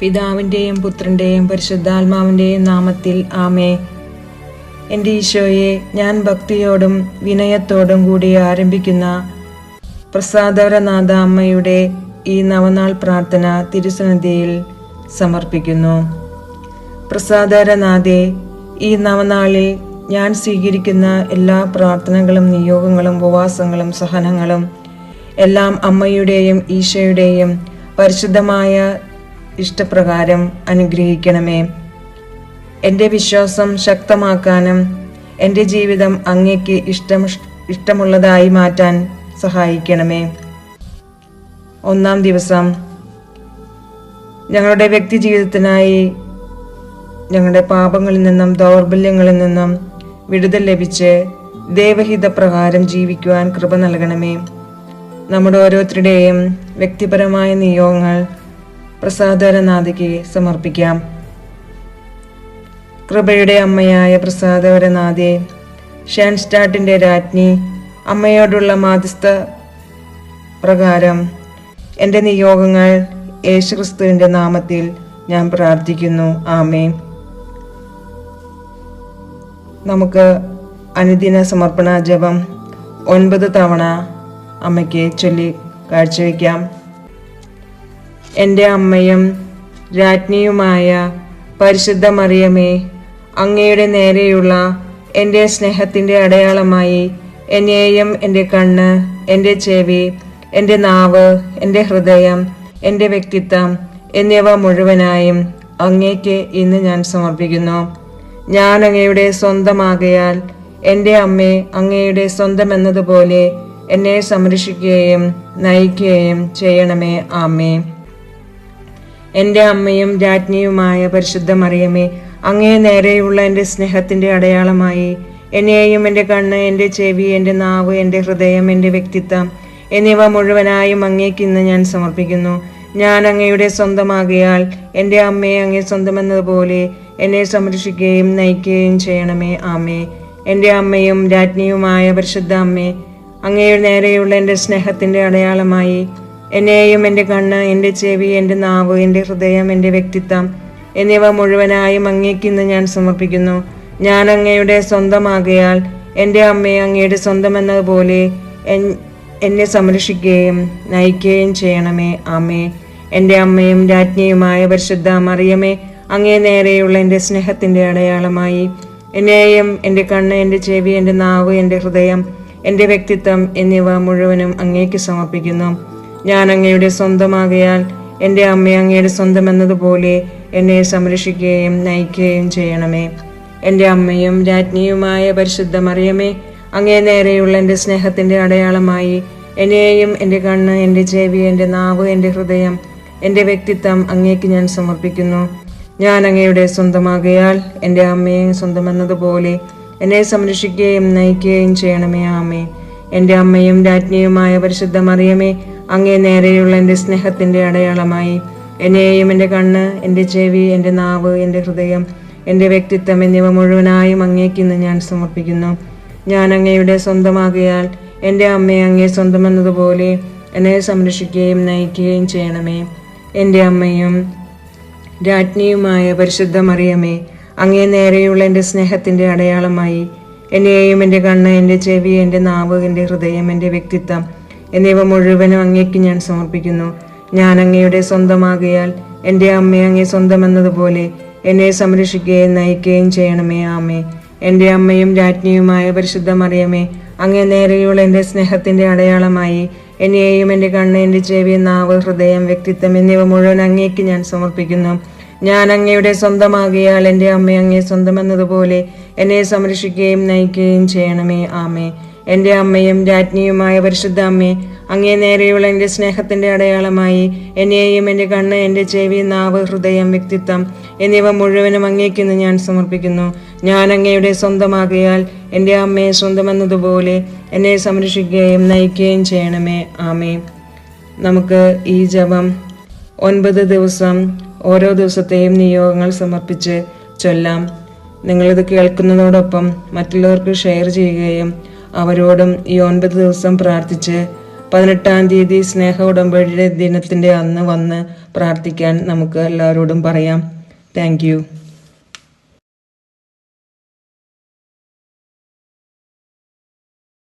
പിതാവിന്റെയും പുത്രന്റെയും പരിശുദ്ധാത്മാവിന്റെയും നാമത്തിൽ ആമേ എന്റെ ഈശോയെ ഞാൻ ഭക്തിയോടും വിനയത്തോടും കൂടി ആരംഭിക്കുന്ന പ്രസാദവരനാഥ അമ്മയുടെ ഈ നവനാൾ പ്രാർത്ഥന തിരുസന്നിധിയിൽ സമർപ്പിക്കുന്നു. പ്രസാദരനാഥെ ഈ നവനാളിൽ ഞാൻ സ്വീകരിക്കുന്ന എല്ലാ പ്രാർത്ഥനകളും നിയോഗങ്ങളും ഉപവാസങ്ങളും സഹനങ്ങളും എല്ലാം അമ്മയുടെയും ഈശോയുടെയും പരിശുദ്ധമായ ഇഷ്ടപ്രകാരം അനുഗ്രഹിക്കണമേ. എന്റെ വിശ്വാസം ശക്തമാക്കാനും എന്റെ ജീവിതം അങ്ങയ്ക്ക് ഇഷ്ടം ഇഷ്ടമുള്ളതായി മാറ്റാൻ സഹായിക്കണമേ. ഒന്നാം ദിവസം ഞങ്ങളുടെ വ്യക്തി ജീവിതത്തിനായി ഞങ്ങളുടെ പാപങ്ങളിൽ നിന്നും ദൗർബല്യങ്ങളിൽ നിന്നും വിടുതൽ ലഭിച്ച് ദേവഹിതപ്രകാരം ജീവിക്കുവാൻ കൃപ നൽകണമേ. നമ്മുടെ ഓരോരുത്തരുടെയും വ്യക്തിപരമായ നിയോഗങ്ങൾ പ്രസാദരനാഥിക്ക് സമർപ്പിക്കാം. കൃപയുടെ അമ്മയായ പ്രസാദവരനാഥെ ഷാൻസ്റ്റാട്ടിന്റെ രാജ്ഞി അമ്മയോടുള്ള മാധ്യസ്ഥ പ്രകാരം എന്റെ നിയോഗങ്ങൾ യേശുക്രിസ്തുവിന്റെ നാമത്തിൽ ഞാൻ പ്രാർത്ഥിക്കുന്നു. ആമേ നമുക്ക് അനുദിന സമർപ്പണ ജപം ഒൻപത് തവണ അമ്മയ്ക്ക് ചൊല്ലി കാഴ്ചവെക്കാം. എന്റെ അമ്മയും രാജ്ഞിയുമായ പരിശുദ്ധ മറിയമേ അങ്ങയുടെ നേരെയുള്ള എന്റെ സ്നേഹത്തിന്റെ അടയാളമായി എന്നെയും എന്റെ കണ്ണ് എന്റെ ചെവി എന്റെ നാവ് എന്റെ ഹൃദയം എന്റെ വ്യക്തിത്വം എന്നിവ മുഴുവനായും അങ്ങേക്ക് ഇന്ന് ഞാൻ സമർപ്പിക്കുന്നു. ഞാൻ അങ്ങയുടെ സ്വന്തമാകയാൽ എന്റെ അമ്മയെ അങ്ങയുടെ സ്വന്തം എന്നതുപോലെ എന്നെ സംരക്ഷിക്കുകയും നയിക്കുകയും ചെയ്യണമേ. ആമേ എന്റെ അമ്മയും രാജ്ഞിയുമായ പരിശുദ്ധ മറിയമേ അങ്ങേ നേരെയുള്ള എന്റെ സ്നേഹത്തിന്റെ അടയാളമായി. എന്നെയും എന്റെ കണ്ണ് എന്റെ ചെവി എന്റെ നാവ് എന്റെ ഹൃദയം എന്റെ വ്യക്തിത്വം എന്നിവ മുഴുവനായും അങ്ങേക്ക് ഇന്ന് ഞാൻ സമർപ്പിക്കുന്നു. ഞാൻ അങ്ങയുടെ സ്വന്തമാകിയാൽ എന്റെ അമ്മയെ അങ്ങേ സ്വന്തമെന്നതുപോലെ എന്നെ സംരക്ഷിക്കുകയും നയിക്കുകയും ചെയ്യണമേ ആമേ എന്റെ അമ്മയും രാജ്ഞിയുമായ പരിശുദ്ധ അമ്മേ അങ്ങയുടെ നേരെയുള്ള എന്റെ സ്നേഹത്തിന്റെ അടയാളമായി എന്നെയും എന്റെ കണ്ണ് എന്റെ ചെവി എന്റെ നാവ് എന്റെ ഹൃദയം എന്റെ വ്യക്തിത്വം എന്നിവ മുഴുവനായും അങ്ങേക്ക് ഇന്ന് ഞാൻ സമർപ്പിക്കുന്നു. ഞാൻ അങ്ങയുടെ സ്വന്തമാകയാൽ എന്റെ അമ്മയെ അങ്ങയുടെ സ്വന്തമെന്നതുപോലെ എന്നെ സംരക്ഷിക്കുകയും നയിക്കുകയും ചെയ്യണമേ. ആമേ എന്റെ അമ്മയും രാജ്ഞിയുമായ പരിശുദ്ധ മറിയമേ അങ്ങേ നേരെയുള്ള എന്റെ സ്നേഹത്തിന്റെ അടയാളമായി എന്നെയും എന്റെ കണ്ണ് എന്റെ ചെവി എന്റെ നാവ് എന്റെ ഹൃദയം എന്റെ വ്യക്തിത്വം എന്നിവ മുഴുവനും അങ്ങേക്ക് സമർപ്പിക്കുന്നു. ഞാൻ അങ്ങയുടെ സ്വന്തമാകയാൽ എന്റെ അമ്മ അങ്ങയുടെ സ്വന്തം എന്നതുപോലെ എന്നെ സംരക്ഷിക്കുകയും നയിക്കുകയും ചെയ്യണമേ. എന്റെ അമ്മയും രാജ്ഞിയുമായ പരിശുദ്ധ മറിയമേ അങ്ങേ നേരെയുള്ള എന്റെ സ്നേഹത്തിന്റെ അടയാളമായി എന്നെയും എന്റെ കണ്ണ് എന്റെ ചെവി എന്റെ നാവ് എന്റെ ഹൃദയം എന്റെ വ്യക്തിത്വം അങ്ങേക്ക് ഞാൻ സമർപ്പിക്കുന്നു. ഞാൻ അങ്ങയുടെ സ്വന്തമാകയാൽ എന്റെ അമ്മയെ സ്വന്തമെന്നതുപോലെ എന്നെ സംരക്ഷിക്കുകയും നയിക്കുകയും ചെയ്യണമേ ആമേ എന്റെ അമ്മയും രാജ്ഞിയുമായ പരിശുദ്ധ മറിയമേ അങ്ങേ നേരെയുള്ള എന്റെ സ്നേഹത്തിന്റെ അടയാളമായി. എന്നെയും എന്റെ കണ്ണ് എന്റെ ചെവി എന്റെ നാവ് എന്റെ ഹൃദയം എന്റെ വ്യക്തിത്വം എന്നിവ മുഴുവനായും അങ്ങേക്ക് ഇന്ന് ഞാൻ സമർപ്പിക്കുന്നു. ഞാൻ അങ്ങയുടെ സ്വന്തമാകിയാൽ എന്റെ അമ്മയെ അങ്ങേ സ്വന്തമെന്നതുപോലെ എന്നെ സംരക്ഷിക്കുകയും നയിക്കുകയും ചെയ്യണമേ. എന്റെ അമ്മയും രാജ്ഞിയുമായ പരിശുദ്ധ മറിയമേ അങ്ങേ നേരെയുള്ള എന്റെ സ്നേഹത്തിന്റെ അടയാളമായി. എന്നെയും എന്റെ കണ്ണ് എന്റെ ചെവി എന്റെ നാവ് എന്റെ ഹൃദയം എന്റെ വ്യക്തിത്വം എന്നിവ മുഴുവനും അങ്ങേക്ക് ഞാൻ സമർപ്പിക്കുന്നു. ഞാൻ അങ്ങയുടെ സ്വന്തമാകിയാൽ എന്റെ അമ്മയെ അങ്ങേ സ്വന്തമെന്നതുപോലെ എന്നെ സംരക്ഷിക്കുകയും നയിക്കുകയും ചെയ്യണമേ ആമേ എന്റെ അമ്മയും രാജ്ഞിയുമായ പരിശുദ്ധ മറിയമേ അങ്ങേ നേരെയുള്ള എന്റെ സ്നേഹത്തിന്റെ അടയാളമായി എന്നെയും എന്റെ കണ്ണ് എന്റെ ചെവി നാവ് ഹൃദയം വ്യക്തിത്വം എന്നിവ മുഴുവൻ അങ്ങേക്ക് ഞാൻ സമർപ്പിക്കുന്നു. ഞാൻ അങ്ങയുടെ സ്വന്തമാകിയാൽ എന്റെ അമ്മ അങ്ങേ സ്വന്തമെന്നതുപോലെ എന്നെ സംരക്ഷിക്കുകയും നയിക്കുകയും ചെയ്യണമേ ആമേ എന്റെ അമ്മയും രാജ്ഞിയുമായ പരിശുദ്ധ അമ്മേ അങ്ങേ നേരെയുള്ള എന്റെ സ്നേഹത്തിന്റെ അടയാളമായി എന്നെയും എന്റെ കണ്ണ് എന്റെ ചെവി നാവ് ഹൃദയം വ്യക്തിത്വം എന്നിവ മുഴുവനും അങ്ങേക്കിന്ന് ഞാൻ സമർപ്പിക്കുന്നു. ഞാൻ അങ്ങയുടെ സ്വന്തമാകിയാൽ എന്റെ അമ്മയെ സ്വന്തമെന്നതുപോലെ എന്നെ സംരക്ഷിക്കുകയും നയിക്കുകയും ചെയ്യണമേ. ആമേ നമുക്ക് ഈ ജപം ഒൻപത് ദിവസം ഓരോ ദിവസത്തെയും നിയോഗങ്ങൾ സമർപ്പിച്ച് ചൊല്ലാം. നിങ്ങളിത് കേൾക്കുന്നതോടൊപ്പം മറ്റുള്ളവർക്ക് ഷെയർ ചെയ്യുകയും അവരോടും ഈ ഒൻപത് ദിവസം പ്രാർത്ഥിച്ച് പതിനെട്ടാം തീയതി സ്നേഹ ഉടമ്പടിയുടെ ദിനത്തിന്റെ അന്ന് വന്ന് പ്രാർത്ഥിക്കാൻ നമുക്ക് എല്ലാവരോടും പറയാം. താങ്ക്